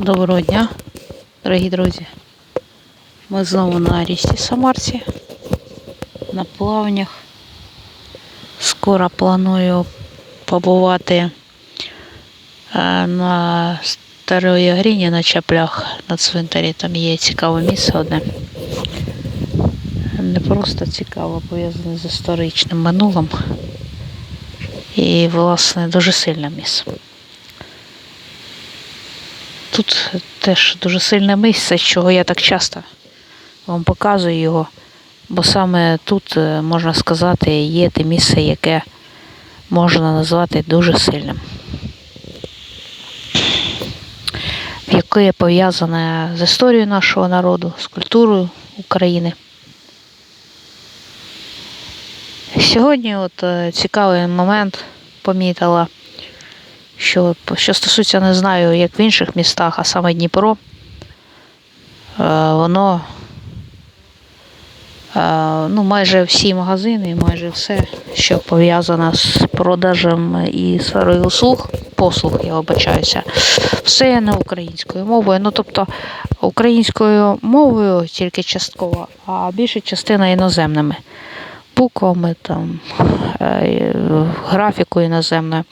Доброго дня, дорогі друзі. Ми знову на річці Самарці, на плавнях. Скоро планую побувати е, на Старої Гріні на чаплях на цвинтарі. Там є цікаве місце одне. Не просто цікаво, пов'язане з історичним минулим. І, власне, дуже сильне місце. Тут теж дуже сильне місце, чого я так часто вам показую його. Бо саме тут, е, можна сказати, є те місце, яке можна назвати дуже сильним. Яке пов'язане з історією нашого народу, з культурою України. Сьогодні от е, цікавий момент помітила що, що стосується, не знаю, як в інших містах, а саме Дніпро, е, воно е, ну, майже всі магазини, майже все, що пов'язано з продажем і сферою услуг, послуг, я вибачаюся, все не українською мовою. Ну, тобто українською мовою тільки частково, а більша частина іноземними. Буквами, там, е, графікою іноземною.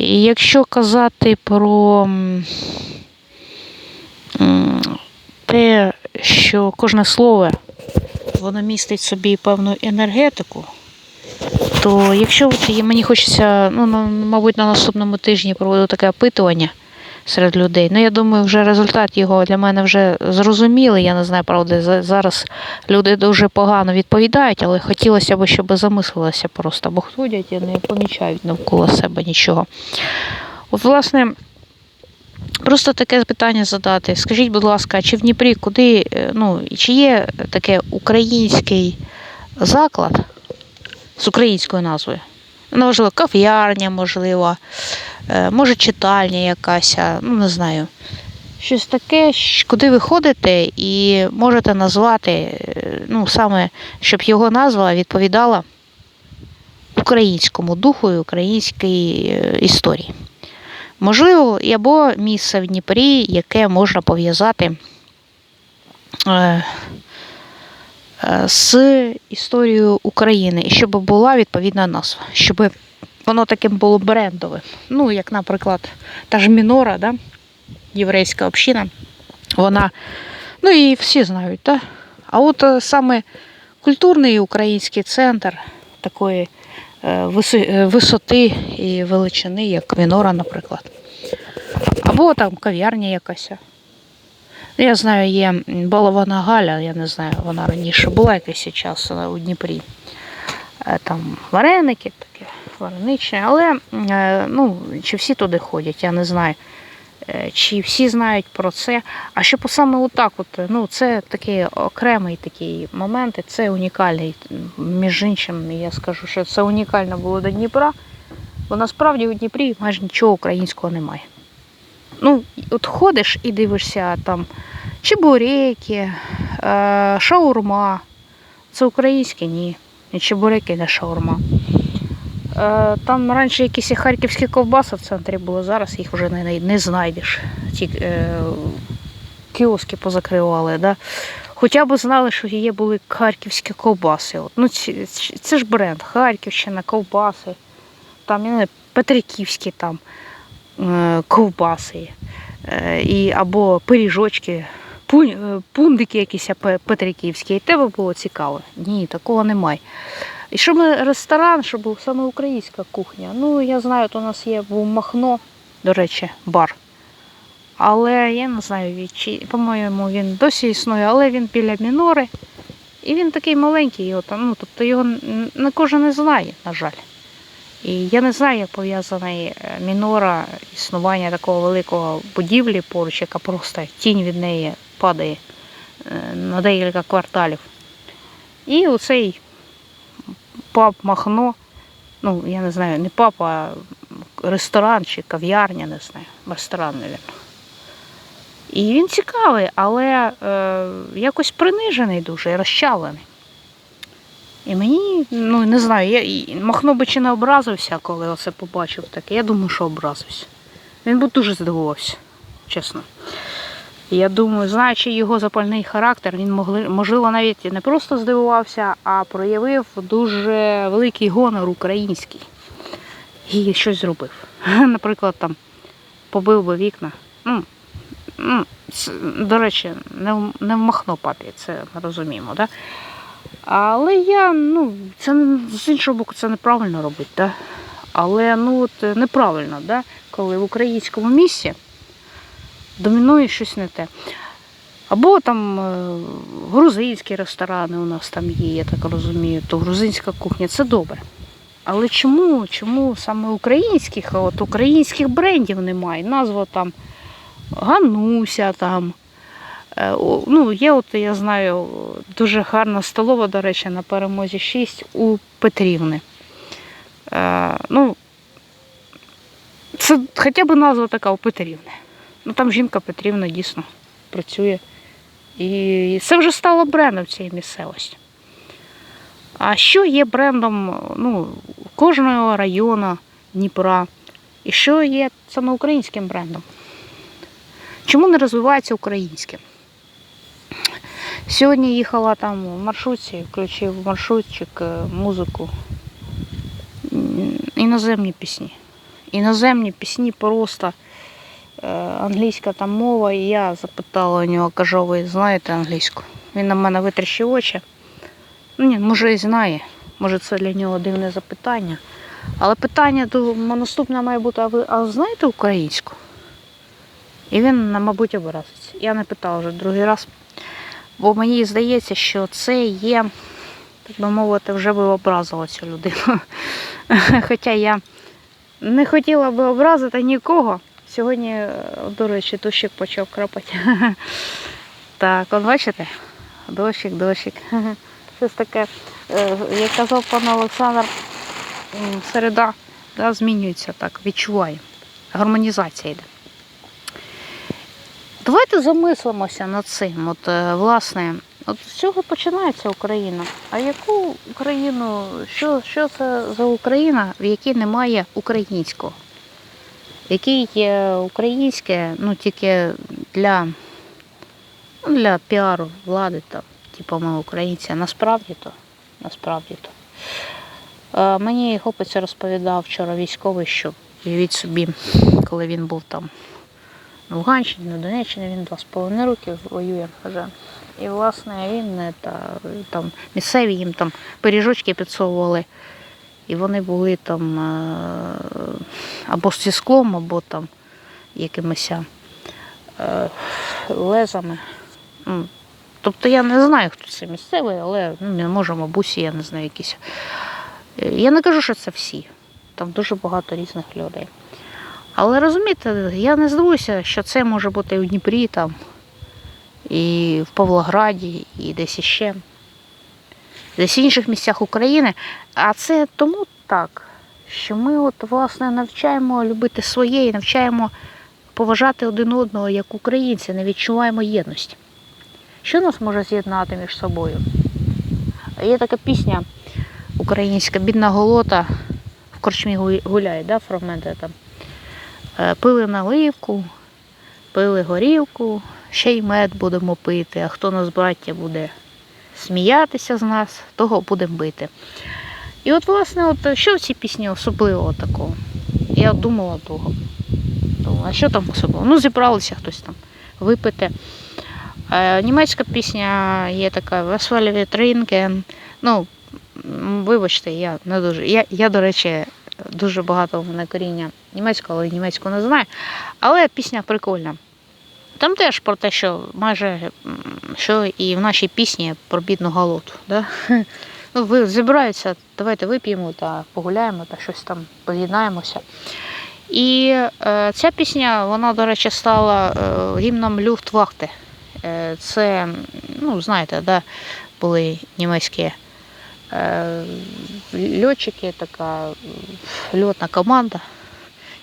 Якщо казати про те, що кожне слово воно містить собі певну енергетику, то якщо мені хочеться, ну, мабуть, на наступному тижні проведу таке опитування серед людей. Ну, я думаю, вже результат його для мене вже зрозумілий. Я не знаю, правда, зараз люди дуже погано відповідають, але хотілося б, щоб замислилися просто, бо ходять і не помічають навколо себе нічого. От, власне, просто таке питання задати. Скажіть, будь ласка, чи в Дніпрі куди, е, ну, чи є таке український заклад з українською назвою? Ну, можливо, кав'ярня, можливо, може читальня якась, ну не знаю. Щось таке, куди ви ходите і можете назвати, е, ну, саме, щоб його назва відповідала українському духу і українській е, історії. Можливо, або місце в Дніпрі, яке можна пов'язати е, е, з історією України, і щоб була відповідна назва, щоб воно таким було брендовим. Ну, як, наприклад, та ж Мінора, да? єврейська община, вона, ну і всі знають, да? а от е, саме культурний український центр такої е, е, висоти і величини, як Мінора, наприклад. Або там кав'ярня якась. Я знаю, є балована Галя, я не знаю, вона раніше була якийсь час у Дніпрі. Там вареники таке, вареничне, але е, ну, чи всі туди ходять, я не знаю. Е, Чи всі знають про це. А щоб саме отак, от, е, ну, це такий окремий такий момент, і це унікальний. Між іншим, я скажу, що це унікально було до Дніпра, бо насправді у Дніпрі майже нічого українського немає. Ну, от ходиш і дивишся там чебуреки, шаурма. Це українське? Ні. Чебуреки, не шаурма. Е, Там раніше якісь харківські ковбаси в центрі було, зараз їх вже не, не знайдеш. Ті е, кіоски позакривали. Да? Хоча б знали, що є були харківські ковбаси. От. Ну, ці, ці- це ж бренд, Харківщина, ковбаси. Там, я не знаю, Петриківські там е, ковбаси. Е, і, або пиріжочки, е, пундики якісь петриківські. І тебе було цікаво. Ні, такого немає. І що ми ресторан, що був саме українська кухня. Ну, я знаю, от у нас є був Махно, до речі, бар. Але я не знаю, чи, по-моєму, він досі існує, але він біля мінори. І він такий маленький, от, ну, тобто його не кожен не знає, на жаль. І я не знаю, як пов'язаний е, мінора, існування такого великого будівлі поруч, яка просто тінь від неї падає е, на декілька кварталів. І оцей паб Махно, ну, я не знаю, не паб, а ресторан чи кав'ярня, не знаю, ресторан, мабуть. І він цікавий, але е, якось принижений дуже і розчавлений. І мені, ну не знаю, я Махно би чи не образився, коли оце побачив таке. Я думаю, що образився. Він би дуже здивувався, чесно. Я думаю, знаючи його запальний характер, він можливо навіть не просто здивувався, а проявив дуже великий гонор український і щось зробив. Наприклад, там побив би вікна. Ну, ну, до речі, не, в- не вмахно папі, це ми розуміємо, да? Але я, ну, це з іншого боку, це неправильно робити, да? Але ну от неправильно, да? коли в українському місці домінує щось не те. Або там е, грузинські ресторани у нас там є, я так розумію, то грузинська кухня це добре. Але чому, чому саме українських, а от українських брендів немає? Назва там Гануся там. Е, Ну, є, от я знаю, дуже гарна столова, до речі, на перемозі 6 у Петрівни. Е, ну, це хоча б назва така у Петрівни. Ну там жінка Петрівна дійсно працює. І це вже стало брендом цієї місцевості. А що є брендом ну, кожного району Дніпра? І що є саме українським брендом? Чому не розвивається українське? Сьогодні їхала там в маршрутці, включив маршрутчик е, музику. Іноземні пісні. Іноземні пісні просто англійська там мова, і я запитала у нього, кажу, ви знаєте англійську? Він на мене витріщив очі. Ну, Ні, може і знає. Може це для нього дивне запитання. Але питання до наступне має бути, а ви а знаєте українську? І він, мабуть, образиться. Я не питала вже другий раз. Бо мені здається, що це є, так би мовити, вже би образила цю людину. Хоча я не хотіла би образити нікого. Сьогодні, е, до речі, дощик почав крапати. Так, от бачите? Дощик, дощик. Щось таке, е, як казав пан Олександр, середа да, змінюється так, відчуваю. Гармонізація йде. Давайте замислимося над цим. От, е, власне, от з цього починається Україна. А яку Україну, що, що це за Україна, в якій немає українського? В якій є українське, ну тільки для, ну, для піару влади, там, типу ми українці, насправді то, насправді то. Е, Мені хлопець розповідав вчора військовий, що уявіть собі, коли він був там на Луганщині, на Донеччині, він два з половиною роки воює вже. І, власне, він е, та, там місцеві їм там пиріжочки підсовували. І вони були там е, або зі склом, або там якимись е, лезами. Тобто я не знаю, хто це місцевий, але ну, може, бабусі, я не знаю, якісь. Е, Я не кажу, що це всі. Там дуже багато різних людей. Але розумієте, я не здивуюся, що це може бути і в Дніпрі, там, і в Павлограді, і десь іще, десь в інших місцях України. А це тому так, що ми от, власне, навчаємо любити своє і навчаємо поважати один одного як українці, не відчуваємо єдності. Що нас може з'єднати між собою? Є така пісня українська Бідна голота в корчмі гуляє, да, фрагменти там. Е, Пили наливку, пили горілку, ще й мед будемо пити, а хто нас, браття, буде сміятися з нас, того будемо бити. І от, власне, от, що в цій пісні особливого такого? Я думала довго. Думала, а що там особливо? Ну, зібралися хтось там випити. Е, німецька пісня є така Веселі вітринки. Ну, вибачте, я не дуже. Я, я, до речі, дуже багато в мене коріння німецького, але німецьку не знаю. Але пісня прикольна. Там теж про те, що майже що і в нашій пісні про бідну голоту. Да? Ну, ви зібраються, давайте вип'ємо та погуляємо та щось там поєднаємося. І е, ця пісня, вона, до речі, стала е, гімном Люфтвахти. Е, це, ну, знаєте, да, були німецькі е, льотчики, така льотна команда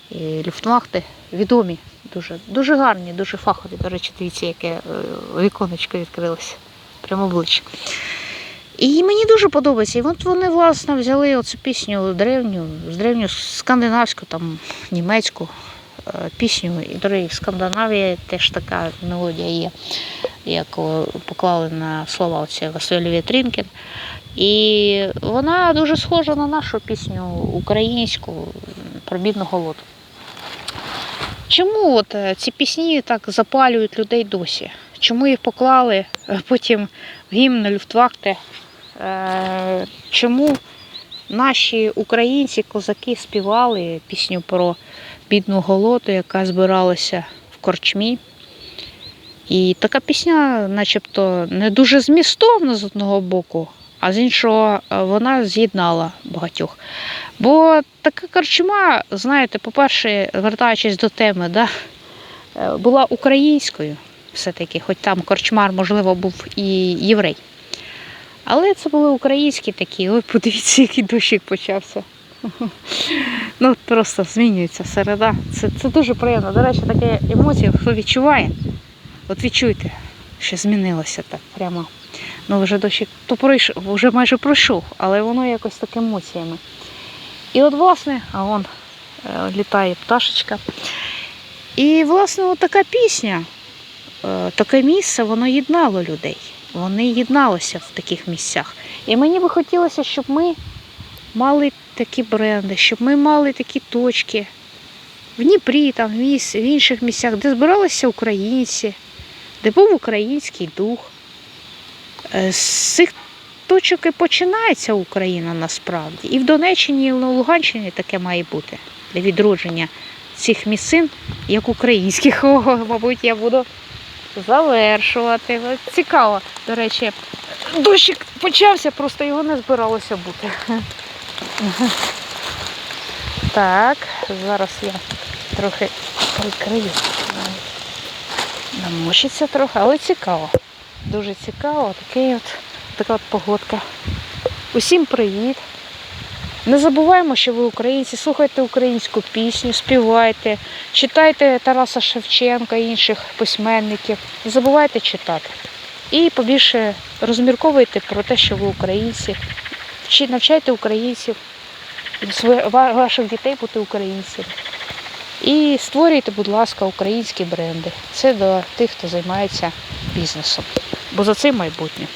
і люфтвахти відомі, дуже, дуже гарні, дуже фахові. До речі, дивіться, яке е, віконечко відкрилося прямо обличчя. І мені дуже подобається. І от вони, власне, взяли оцю пісню древню, древню скандинавську, там, німецьку, е, пісню, і до речі, в Скандинавії теж така мелодія є, як поклали на слова оці Василь Вітрінкін. І вона дуже схожа на нашу пісню українську про бідну голоду. Чому от е, ці пісні так запалюють людей досі? Чому їх поклали е, потім в гімн Люфтвахте? Е, Чому наші українці, козаки співали пісню про бідну голоду, яка збиралася в корчмі? І така пісня, начебто, не дуже змістовна з одного боку, а з іншого е, вона з'єднала багатьох. Бо така корчма, знаєте, по-перше, вертаючись до теми, да, е, була українською все-таки, хоч там корчмар, можливо, був і єврей. Але це були українські такі. Ой, подивіться, який дощик почався. Ну, просто змінюється середа. Це, це дуже приємно. До речі, таке емоції, хто відчуває. От відчуйте, що змінилося так прямо. Ну, вже дощик то пройшов, вже майже пройшов, але воно якось так емоціями. І от, власне, а вон е, літає пташечка. І, власне, от така пісня, е, таке місце, воно єднало людей. Вони єдналися в таких місцях. І мені би хотілося, щоб ми мали такі бренди, щоб ми мали такі точки в Дніпрі, там, в інших місцях, де збиралися українці, де був український дух. Е, З цих точок і починається Україна насправді. І в Донеччині, і на Луганщині таке має бути для відродження цих місцин, як українських. О, мабуть, я буду завершувати. Цікаво, до речі, дощик почався, просто його не збиралося бути. Так, зараз я трохи прикрию. Намочиться трохи, але цікаво. Дуже цікаво, такий от, така от погодка. Усім привіт! Не забуваємо, що ви українці, слухайте українську пісню, співайте, читайте Тараса Шевченка і інших письменників. Не забувайте читати. І побільше розмірковуйте про те, що ви українці. Навчайте українців, ваших дітей бути українцями. І створюйте, будь ласка, українські бренди. Це до тих, хто займається бізнесом. Бо за цим майбутнє.